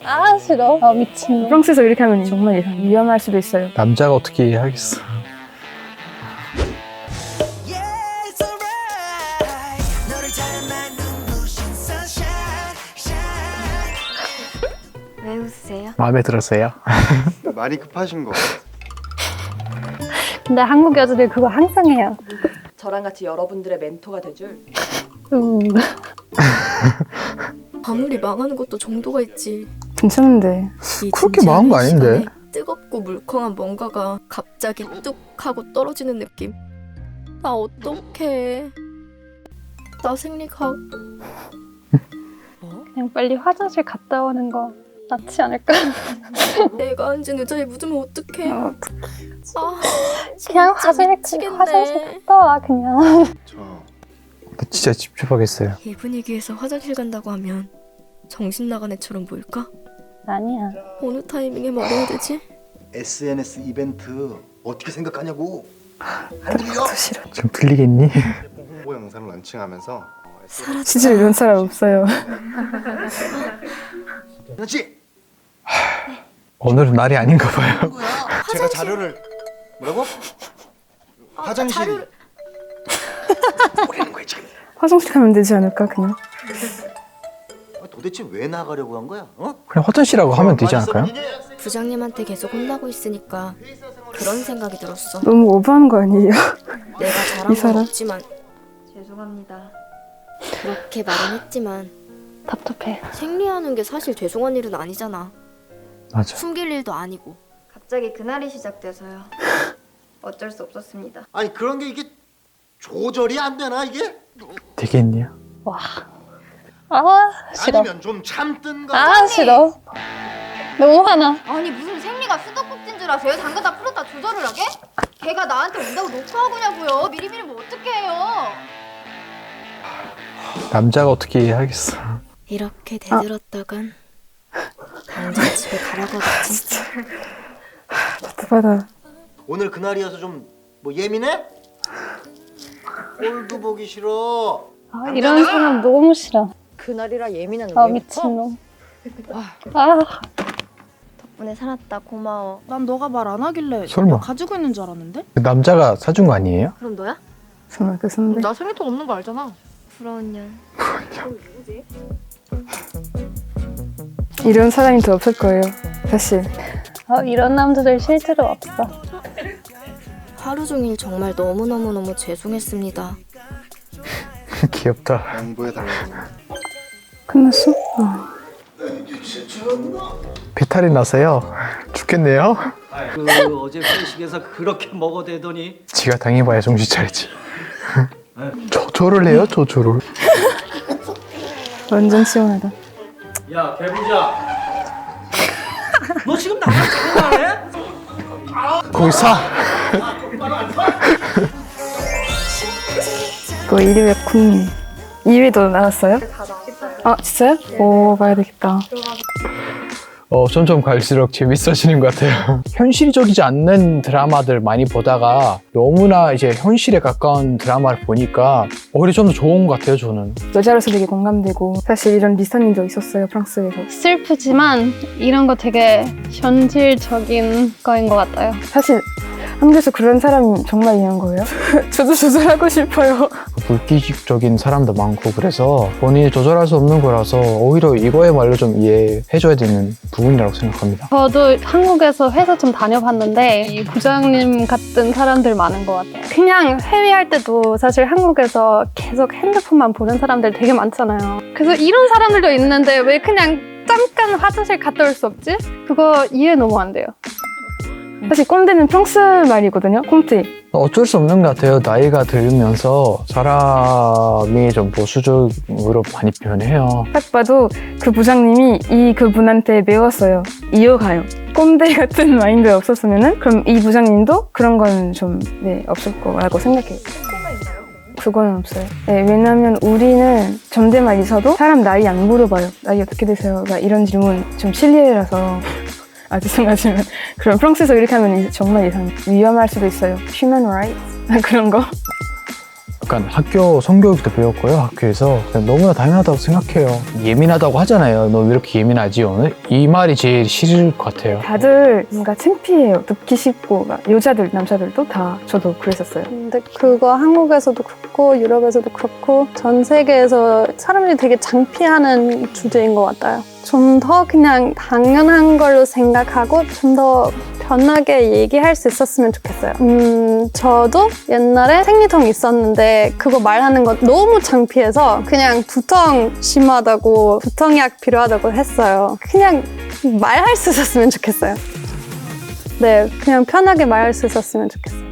아 싫어. 아 미친. 프랑스에서 이렇게 하면 정말 이상 위험할 수도 있어요. 남자가 어떻게 이해하겠어. Yeah, it's alright. 너를 닮은 눈부신 sunshine, shine. 왜 웃으세요? 마음에 들었어요? 말이 급하신 거. 근데 한국 여자들 그거 항상 해요. 저랑 같이 여러분들의 멘토가 돼줄 음. 아무리 망하는 것도 정도가 있지. 괜찮은데. 이 그렇게 망한 거 진지한 아닌데? 시간에 뜨겁고 물컹한 뭔가가 갑자기 뚝 하고 떨어지는 느낌. 나 어떡해. 나 생리가 그냥 빨리 화장실 갔다 오는 거 낫지 않을까? 내가 앉은 의자에 묻으면 어떡해. 어, 아, 그냥 진짜 화장실 미치겠네. 화장실 갔다 와 그냥. 저 진짜 찝찝하겠어요. 이 분위기에서 화장실 간다고 하면 정신 나간 애처럼 보일까? 아니야. 어느 타이밍에 말해야 되지? SNS 이벤트 어떻게 생각하냐고. 안 들려? 싫어. 좀 들리겠니? 홍보 영상을 런칭하면서. 진짜 이런 사람 없어요. 그렇지. 오늘은 날이 아닌가 봐요. 뭐야? 제가 자료를 뭐라고? 화장실. 자료를- 뭐라는 거야 지금? 화장실 가면 되지 않을까 그냥? 아, 도대체 왜 나가려고 한 거야? 어? 그냥 화장실이라고 하면 되지 않을까요? 부장님한테 계속 혼나고 있으니까 그런 생각이 들었어. 너무 오버하는 거 아니에요? 내가 잘한 이 사람? 건 없지만 죄송합니다. 그렇게 말은 했지만 답답해. 생리하는 게 사실 죄송한 일은 아니잖아. 맞아. 숨길 일도 아니고. 갑자기 그날이 시작돼서요. 어쩔 수 없었습니다. 아니 그런 게 이게 조절이 안 되나 이게? 되겠냐? 아 싫어. 아니면 좀 참든가. 아 싫어. 너무 화나. 아니 무슨 생리가 수도꼭지인 줄 아세요? 잠깐 다 풀었다 조절을 하게? 걔가 나한테 온다고 녹화하고 냐고요. 미리미리 뭐 어떻게 해요? 남자가 어떻게 이해하겠어. 이렇게 대들었다간 당장 집에 가라고 하겠지. 답답하다. 오늘 그날이어서 좀 뭐 예민해? 꼴도 보기 싫어. 아 이런 사람 너무 싫어. 그날이라 예민한 아왜 미친놈. 아 덕분에 살았다 고마워. 난 너가 말 안 하길래 설마. 가지고 있는 줄 알았는데? 그 남자가 사준 거 아니에요? 그럼 너야? 정말 그 선배. 나 생리통 없는 거 알잖아 부러운 년. 이런 사람이 더 없을 거예요. 사실. 아 이런 남자들 실제로 없어. 하루 종일 정말 너무너무너무 죄송했습니다. 귀엽다. 양보해 달라고. 끝났어? 어. 배탈이 나서요. 죽겠네요. 그 어제 회식에서 그렇게 먹어대더니 지가 당해봐야 정신 차리지. 조조를 해요, 조조를. 완전 시원하다. 야 개부자 너 지금 나랑 장난해? 거기 사. 그거 1위가 국민. 2위도 나왔어요? 아 진짜요? 오 봐야 되겠다. 어, 점점 갈수록 재밌어지는 것 같아요. 현실적이지 않는 드라마들 많이 보다가 너무나 이제 현실에 가까운 드라마를 보니까 오히려 좀 더 좋은 것 같아요, 저는. 여자로서 되게 공감되고 사실 이런 비슷한 일도 있었어요 프랑스에서 슬프지만 이런 거 되게 현실적인 거인 것 같아요 사실 한국에서 그런 사람이 정말 있는 거예요? 저도 조절하고 싶어요 불기적인 사람도 많고 그래서 본인이 조절할 수 없는 거라서 오히려 이거야말로 좀 이해해줘야 되는 부분이라고 생각합니다. 저도 한국에서 회사 좀 다녀봤는데 이 부장님 같은 사람들 많은 것 같아요 그냥 해외 할 때도 사실 한국에서 계속 핸드폰만 보는 사람들 되게 많잖아요 그래서 이런 사람들도 있는데 왜 그냥 잠깐 화장실 갔다 올 수 없지? 그거 이해 너무 안 돼요 사실 꼰대는 프랑스 말이거든요 꽁트 어쩔 수 없는 것 같아요. 나이가 들면서 사람이 좀 보수적으로 많이 변해요. 딱 봐도 그 부장님이 이 그분한테 배웠어요. 이어가요. 꼰대 같은 마인드 없었으면은 그럼 이 부장님도 그런 건 좀 네, 없을 거라고 생각해요. 그건 없어요. 네, 왜냐면 우리는 존댓말 있어도 사람 나이 안 물어봐요. 나이 어떻게 되세요? 막 이런 질문 좀 실례라서 아 죄송하지만 그럼 프랑스에서 이렇게 하면 이- 정말 이상 위험할 수도 있어요. Human rights 그런 거. 약간 학교 성교육도 배웠고요 학교에서 너무나 당연하다고 생각해요 예민하다고 하잖아요 너 왜 이렇게 예민하지 오늘? 이 말이 제일 싫을 것 같아요 다들 뭔가 창피해요. 듣기 쉽고 막 여자들 남자들도 다 저도 그랬었어요. 근데 그거 한국에서도 그렇고 유럽에서도 그렇고 전 세계에서 사람들이 되게 장피하는 주제인 것 같아요. 좀 더 그냥 당연한 걸로 생각하고 좀더 편하게 얘기할 수 있었으면 좋겠어요. 음, 저도 옛날에 생리통 있었는데 그거 말하는 거 너무 창피해서 그냥 두통 심하다고 두통약 필요하다고 했어요. 그냥 말할 수 있었으면 좋겠어요. 네, 그냥 편하게 말할 수 있었으면 좋겠어요.